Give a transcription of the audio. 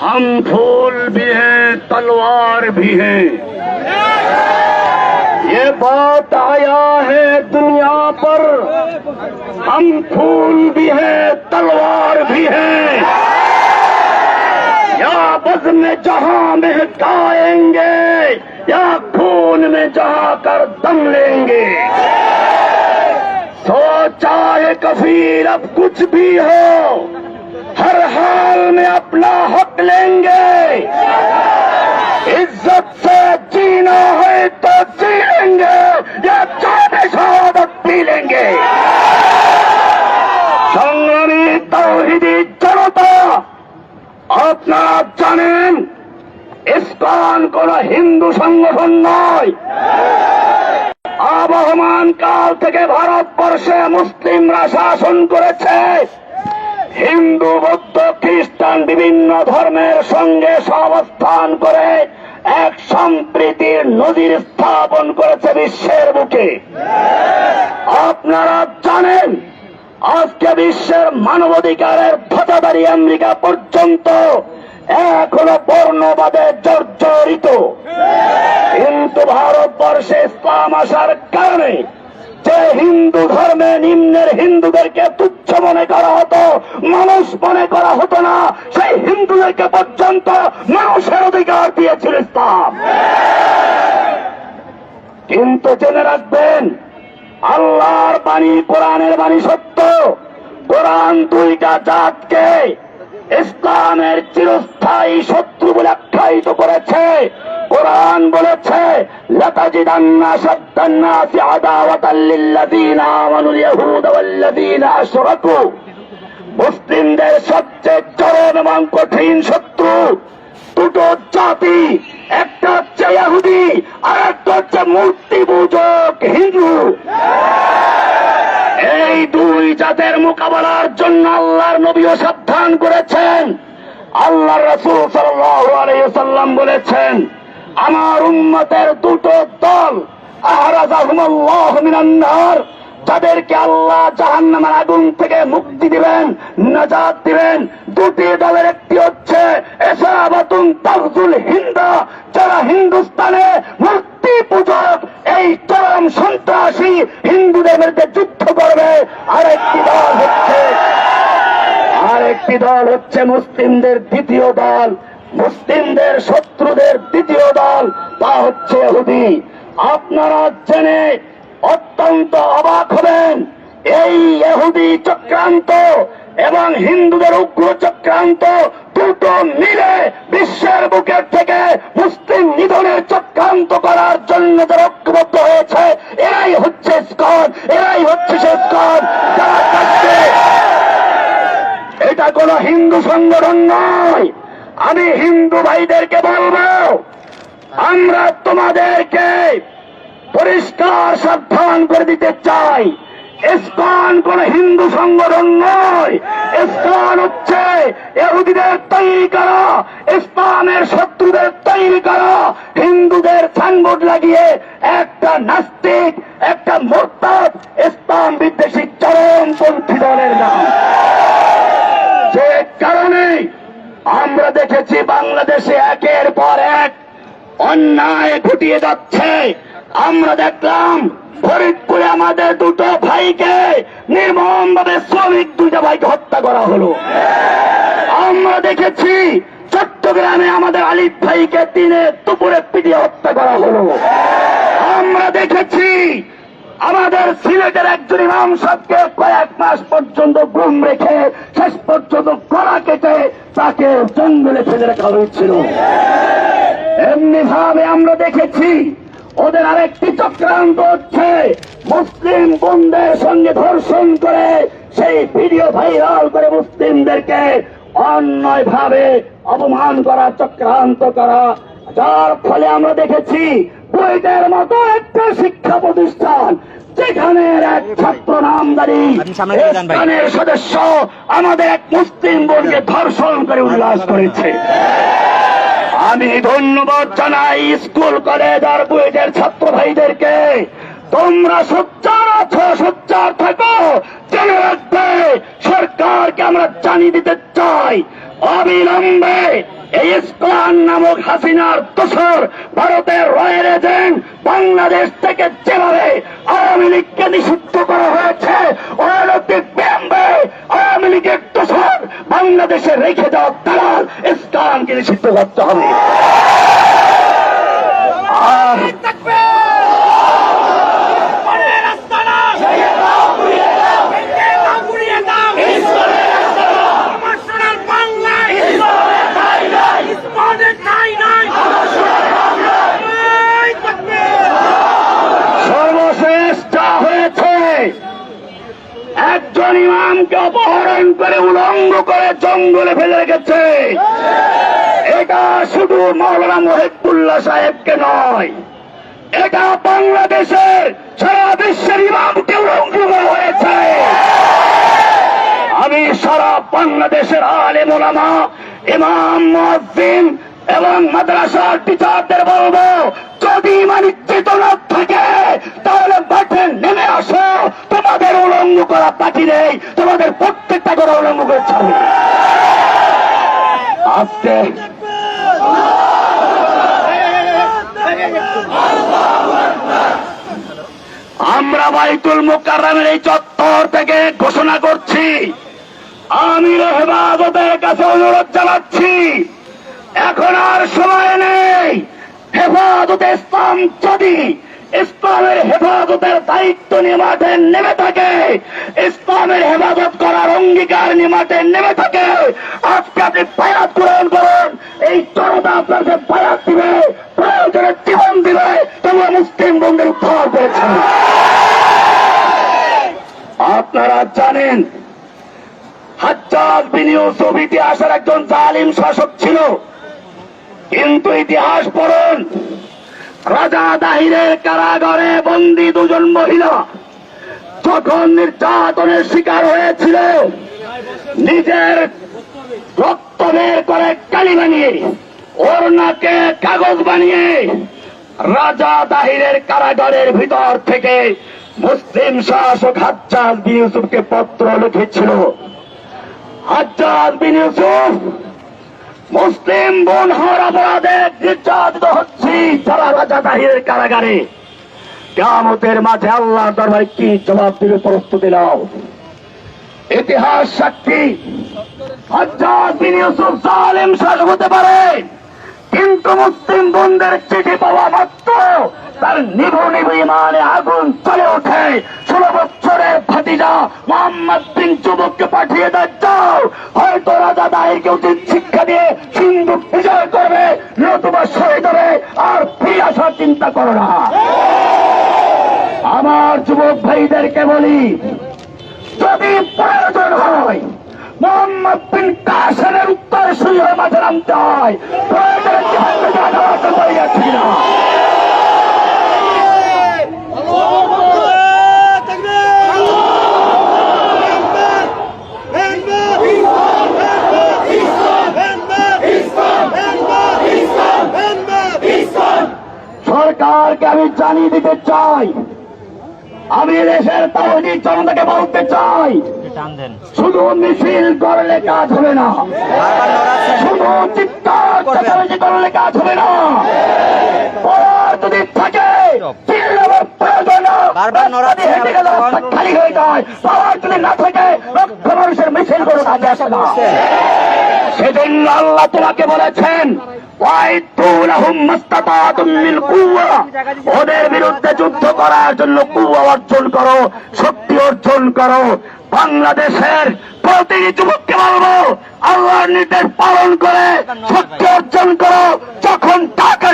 हम फूल भी हैं, तलवार भी हैं। ये बात आया है दुनिया पर। हम फूल भी हैं, तलवार भी हैं। या बज़ में जहाँ महकाएँगे या खून में जहाँ कर दम लेंगे। सोचा है कफीर, अब कुछ भी हो, हर हाल में अपना हक लेंगे इज्जत से जीना है तो जी लेंगे या जाने शहादत पी लेंगे সংগ্রামী তৌহিদি জনতা আপনারা জানেন ইস্কন কোন হিন্দু সংগঠন নয় আবহমান কাল থেকে ভারতবর্ষে মুসলিমরা শাসন করেছে হিন্দু, বৌদ্ধ, খ্রিস্টান বিভিন্ন ধর্মের সঙ্গে সহাবস্থান করে এক সম্প্রীতির নদীর স্থাপন করেছে বিশ্বের বুকে। আপনারা জানেন, আজকে বিশ্বের মানবাধিকারের ধ্বজাধারী আমেরিকা পর্যন্ত এখনও বর্ণবাদে জর্জরিত। কিন্তু ভারতবর্ষে ইসলাম আসার কারণে যে হিন্দু ধর্মে নিম্নের হিন্দুদেরকে তুচ্ছ মনে করা হতো, মানুষ মনে করা হতো না, সেই হিন্দুদেরকে পর্যন্ত মানুষের অধিকার দিয়েছিল ইসলাম। কিন্তু জেনে রাখবেন, আল্লাহর বাণী কোরআনের বাণী সত্য। কোরআন দুইটা জাতকে ইসলামের চিরস্থায়ী শত্রু বলে আখ্যায়িত করেছে। কোরআন বলেছে মুসলিমদের সবচেয়ে চরম এবং কঠিন শত্রু দুটো জাতি, একটা হচ্ছে ইহুদি আর একটা হচ্ছে মূর্তি পূজক হিন্দু। এই দুই জাতের মোকাবেলার জন্য আল্লাহর নবীও সাবধান করেছেন। আল্লাহ রসুল সাল্লাহ সাল্লাম বলেছেন আমার উম্মতের দুটো দল, আহরাজাহুমাল্লাহ যাদেরকে আল্লাহ জাহান্নামের আগুন থেকে মুক্তি দিবেন নাজাত দিবেন। দুটি দলের একটি হচ্ছে এসাবাতুন তাফজুল হিন্দা, যারা হিন্দুস্তানে মূর্তি পূজক, এই চরম সন্ত্রাসী হিন্দুদের বিরুদ্ধে যুদ্ধ করবে। আরেকটি দল হচ্ছে আরেকটি দল হচ্ছে মুসলিমদের দ্বিতীয় দল মুসলিমদের শত্রুদের দ্বিতীয় দল, তা হচ্ছে ইহুদি আপনারা জেনে অত্যন্ত অবাক হবেন, এই ইহুদি চক্রান্ত এবং হিন্দুদের উগ্র চক্রান্ত দুটো মিলে বিশ্বের বুকের থেকে মুসলিম নিধনের চক্রান্ত করার জন্য যারা ঐক্যবদ্ধ হয়েছে, এরাই হচ্ছে স্কন এরাই হচ্ছে সে স্কন এটা কোন হিন্দু সংগঠন নয়। আমি হিন্দু ভাইদেরকে বলব, আমরা তোমাদেরকে পরিষ্কার সাবধান করে দিতে চাই। ইস্কন কোন হিন্দু সংগঠন নয়। ইস্কন হচ্ছে এহুদিদের তৈরি করা ইসলামের শত্রুদের তৈরি করা হিন্দুদের সাইনবোর্ড লাগিয়ে একটা নাস্তিক, একটা মোরতাদ ইসলাম বিদ্বেষী চরমপন্থী দলের নাম যে কারণে আমরা দেখেছি বাংলাদেশে একের পর এক অন্যায় ঘটিয়ে যাচ্ছে। আমরা দেখলাম ফরিদপুরে আমাদের দুটো ভাইকে নির্মম ভাবে শ্রমিক দুইটা ভাইকে হত্যা করা হলো। আমরা দেখেছি চট্টগ্রামে আমাদের আলিফ ভাইকে দিনে দুপুরে পিটিয়ে হত্যা করা হলো। আমরা দেখেছি আমাদের সিলেটের একজন ইমাম সাহেবকে কয়েক মাস পর্যন্ত ঘুম রেখে শেষ পর্যন্ত গলা কেটে তাকে জঙ্গলে ফেলে রাখা হয়েছিল। এমনি ভাবে আমরা দেখেছি, ওদের আরেকটি চক্রান্ত হচ্ছে। মুসলিম বোনদের সঙ্গে ধর্ষণ করে সেই ভিডিও ভাইরাল করে মুসলিমদেরকে অন্যায় ভাবে অপমান করা, চক্রান্ত করা। যার ফলে আমরা দেখেছি বুয়েটের মতো একটা শিক্ষা প্রতিষ্ঠান যেখানে এক ছাত্র নামদারি। স্থানের সদস্য আমাদের এক মুসলিম বোনকে ধর্ষণ করে উল্লাস করেছে। আমি ধন্যবাদ জানাই স্কুল কলেজ আর বুয়েটের ছাত্র ভাইদেরকে তোমরা সোচ্চার আছো সোচ্চার থাকো জেনে রাখবে সরকারকে আমরা জানিয়ে দিতে চাই। অবিলম্বে এই ইস্কলান নামক হাসিনার দোসর ভারতের রয়ের এজেন্ট বাংলাদেশ থেকে যেভাবে আওয়ামী লীগকে নিষিদ্ধ করা হয়েছে অনৈতিক ব্যায়ামে আওয়ামী লীগের দোসর বাংলাদেশে রেখে যাওয়া দালাল ইস্কলানকে নিষিদ্ধ করতে হবে। আর একজন ইমামকে অপহরণ করে উলঙ্গ করে জঙ্গলে ফেলে রেখেছে। এটা শুধু মৌলানা মহিবুল্লাহ সাহেবকে নয়, এটা বাংলাদেশের সারা বিশ্বের ইমামকে উলঙ্গ করা হয়েছে। আমি সারা বাংলাদেশের আলেম ওলামা, ইমাম মুয়াজ্জিন এবং মাদ্রাসার টিচারদের বলব, যদি ইমানি চেতনা থাকে তাহলে মাঠে নেমে আসো তোমাদের করা বাকি নেই। তোমাদের প্রত্যেকটা আজকে আমরা বাইতুল মোকাররমের এই চত্বর থেকে ঘোষণা করছি আমির হেফাজতের কাছে অনুরোধ জানাচ্ছি, এখন আর সময় নেই। হেফাজতে ইসলাম যদি ইসলামের হেফাজতের দায়িত্ব নিয়ে মাঠে নেমে থাকে। ইসলামের হেফাজত করার অঙ্গীকার নিয়ে মাঠে নেমে থাকে। আজকে আপনি বায়াত গ্রহণ করুন। এই জনতা আপনাকে বায়াত দিবে, প্রয়োজনে জীবন দিবে। তোমরা মুসলিম বন্ধুর উদ্ধার করেছেন আপনারা জানেন, হাজ্জাজ বিন ইউসুফ ইতিহাসের একজন জালিম শাসক ছিল। কিন্তু ইতিহাস পড়ুন রাজা দাহিরের কারাগারে বন্দী দুজন মহিলা যখন নির্যাতনের শিকার হয়েছিল, নিজের রক্ত বের করে কালি বানিয়ে, ওর নাকে কাগজ বানিয়ে রাজা দাহিরের কারাগারের ভিতর থেকে মুসলিম শাসক হাজ্জাজ বিন ইউসুফকে পত্র লিখেছিল। হাজ্জাজ বিন ইউসুফ মুসলিম বোন হওয়ার অপরাধে নির্যাতিত হচ্ছি যারা রাজা তাহিরের কারাগারে। কেমতের মাঝে আল্লাহ দরবারে কি জবাব দিবে প্রস্তুতি নাও। ইতিহাস সাক্ষী, হাজ্জাজ বিন ইউসুফ জালেম শাসক হতে পারে, কিন্তু মুসলিম বোনদের চিঠি পাওয়া মাত্র তার নিভু নিভু ইমানে আগুন চলে ওঠে। ষোলো বছরের ভাতিজা মোহাম্মদ বিন যুবককে পাঠিয়ে দেয়, যাও। হয়তো রাজা দায়েরকে উচিত শিক্ষা দিয়ে সিন্ধু বিজয় করবে নতুবা শহীদ হবে আর ফিরে চিন্তা করো না। আমার যুবক ভাইদেরকে বলি, যদি প্রয়োজন হয়, মোহাম্মদ বিন কাসেমের উত্তর সুই হয়ে মাঝে নামতে হয়, প্রয়োজন আদালত না সরকারকে আমি জানিয়ে দিতে চাই। আমি দেশের তাহলে জনতাকে বলতে চাই। শুধু মিছিল করলে কাজ হবে না। শুধু চিৎকার করলে কাজ হবে না। পড়ার যদি থাকে খালি হয়ে যায়। পাওয়ার যদি না থাকে লক্ষ মানুষের মিছিল করে কাজে আসে না। সেজন্য আল্লাহ তোমাকে বলেছেন। ওদের বিরুদ্ধে যুদ্ধ করার জন্য কুয়া অর্জন করো, শক্তি অর্জন করো বাংলাদেশের প্রতিটি যুবককে বলব, আল্লাহর নির্দেশ পালন করে, শক্তি অর্জন করো, যখন টাকা